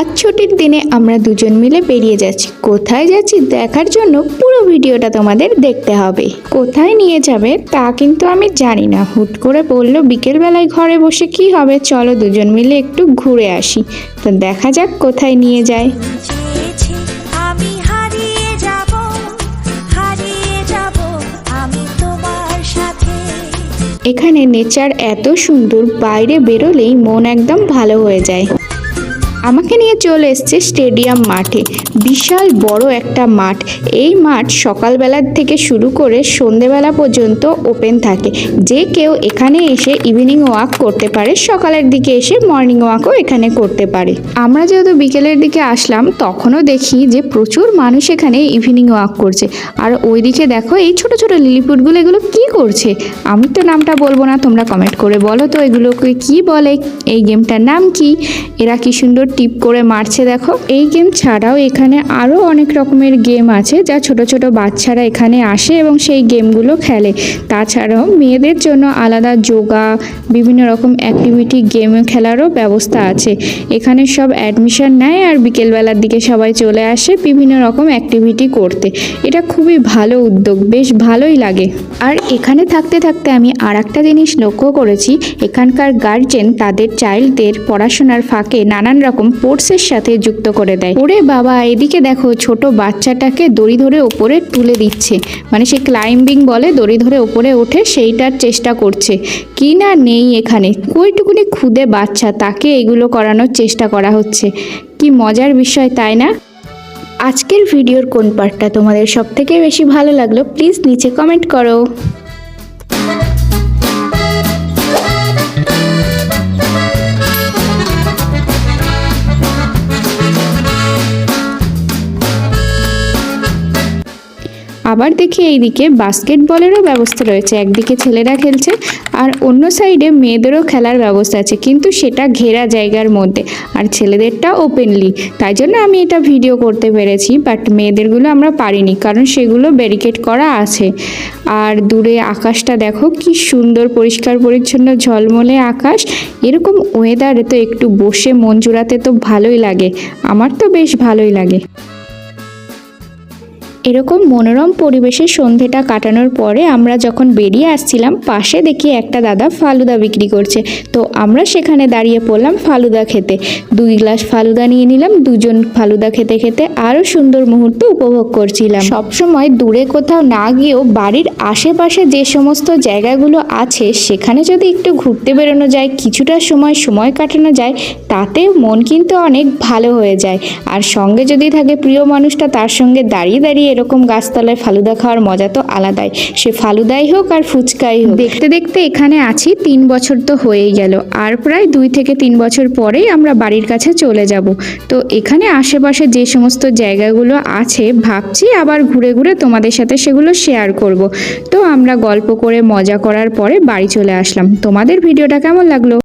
আজ ছুটির দিনে আমরা দুজন মিলে বেরিয়ে যাচ্ছি। কোথায় যাচ্ছি দেখার জন্য পুরো ভিডিওটা তোমাদের দেখতে হবে। কোথায় নিয়ে যাবে তা কিন্তু আমি জানি না। হুট করে বলল বিকেলবেলায় ঘরে বসে কি হবে? চলো দুজন মিলে একটু ঘুরে আসি। তো দেখা যাক কোথায় নিয়ে যায়। আমি হারিয়ে যাব হারিয়ে যাব আমি তোমার সাথে। এখানে নেচার এত সুন্দর বাইরে বেরোলেই মন একদম ভালো হয়ে যায়। আমাকে নিয়ে চলে এসছে স্টেডিয়াম মাঠে। বিশাল বড় একটা মাঠ। এই মাঠ সকালবেলার থেকে শুরু করে সন্ধেবেলা পর্যন্ত ওপেন থাকে। যে কেউ এখানে এসে ইভিনিং ওয়াক করতে পারে, সকালের দিকে এসে মর্নিং ওয়াকও এখানে করতে পারে। আমরা যেহেতু বিকেলের দিকে আসলাম, তখনও দেখি যে প্রচুর মানুষ এখানে ইভিনিং ওয়াক করছে। আর ওইদিকে দেখো এই ছোট ছোট লিলিপুটগুলো এগুলো কি করছে? আমি তো নামটা বলব না, তোমরা কমেন্ট করে বলো তো এগুলোকে কি বলে? এই গেমটার নাম কি? এরা কি সুন্দর টিপ করে মারছে, দেখো। এই গেম ছাড়াও এখানে আরও অনেক রকমের গেম আছে যা ছোট ছোট বাচ্চারা এখানে আসে এবং সেই গেমগুলো খেলে। তাছাড়াও মেয়েদের জন্য আলাদা যোগা, বিভিন্ন রকম অ্যাক্টিভিটি গেম খেলারও ব্যবস্থা আছে। এখানে সব অ্যাডমিশন নেয় আর বিকেলবেলার দিকে সবাই চলে আসে বিভিন্ন রকম অ্যাক্টিভিটি করতে। এটা খুবই ভালো উদ্যোগ, বেশ ভালোই লাগে। আর এখানে থাকতে থাকতে আমি আর একটা জিনিস লক্ষ্য করেছি। এখানকার গার্জেন তাদের চাইল্ডদের পড়াশোনার ফাঁকে নানান রকম স্পোর্টসের সাথে যুক্ত করে দেয়। ওরে বাবা, এদিকে দেখো ছোট বাচ্চাটাকে দড়ি ধরে ওপরে তুলে দিচ্ছে। মানে সে ক্লাইম্বিং বলে, দড়ি ধরে ওপরে ওঠে, সেইটার চেষ্টা করছে। কি না নেই এখানে। কইটুকুনি খুদে বাচ্চা, তাকে এগুলো করানোর চেষ্টা করা হচ্ছে। কি মজার বিষয়, তাই না? আজকের ভিডিওর কোন পার্টটা তোমাদের সব থেকে বেশি ভালো লাগল প্লিজ নিচে কমেন্ট করো। আবার দেখি এইদিকে বাস্কেটবলেরও ব্যবস্থা রয়েছে। একদিকে ছেলেরা খেলছে আর অন্য সাইডে মেয়েদেরও খেলার ব্যবস্থা আছে। কিন্তু সেটা ঘেরা জায়গার মধ্যে আর ছেলেদেরটা ওপেনলি তাই জন্য আমি এটা ভিডিও করতে পেরেছি বাট মেয়েদেরগুলো আমরা পারিনি কারণ সেগুলো ব্যারিকেড করা আছে। আর দূরে আকাশটা দেখো, কি সুন্দর পরিষ্কার পরিচ্ছন্ন ঝলমলে আকাশ। এরকম ওয়েদারে তো একটু বসে মন জুড়াতে তো ভালোই লাগে। আমার তো বেশ ভালোই লাগে। এরকম মনোরম পরিবেশে সন্ধেটা কাটানোর পরে আমরা যখন বেরিয়ে আসছিলাম, পাশে দেখি একটা দাদা ফালুদা বিক্রি করছে। তো আমরা সেখানে দাঁড়িয়ে পড়লাম ফালুদা খেতে। দুই গ্লাস ফালুদা নিয়ে নিলাম, দুজন ফালুদা খেতে খেতে আরও সুন্দর মুহূর্ত উপভোগ করছিলাম। সবসময় দূরে কোথাও না গিয়েও বাড়ির আশেপাশে যে সমস্ত জায়গাগুলো আছে, সেখানে যদি একটু ঘুরতে বেরোনো যায়, কিছুটা সময় সময় কাটানো যায়, তাতে মন কিন্তু অনেক ভালো হয়ে যায়। আর সঙ্গে যদি থাকে প্রিয় মানুষটা, তার সঙ্গে দাঁড়িয়ে দাঁড়িয়ে এরকম গাছতলায় ফালুদা খাওয়ার মজা তো আলাদাই। সে ফালুদাই হোক আর ফুচকাই হোক। দেখতে দেখতে এখানে আছি, তিন বছর তো হয়েই গেল। আর প্রায় দুই থেকে তিন বছর পরেই আমরা বাড়ির কাছে চলে যাব। তো এখানে আশেপাশে যে সমস্ত জায়গাগুলো আছে, ভাবছি আবার ঘুরে ঘুরে তোমাদের সাথে সেগুলো শেয়ার করব। তো আমরা গল্প করে মজা করার পরে বাড়ি চলে আসলাম। তোমাদের ভিডিওটা কেমন লাগল?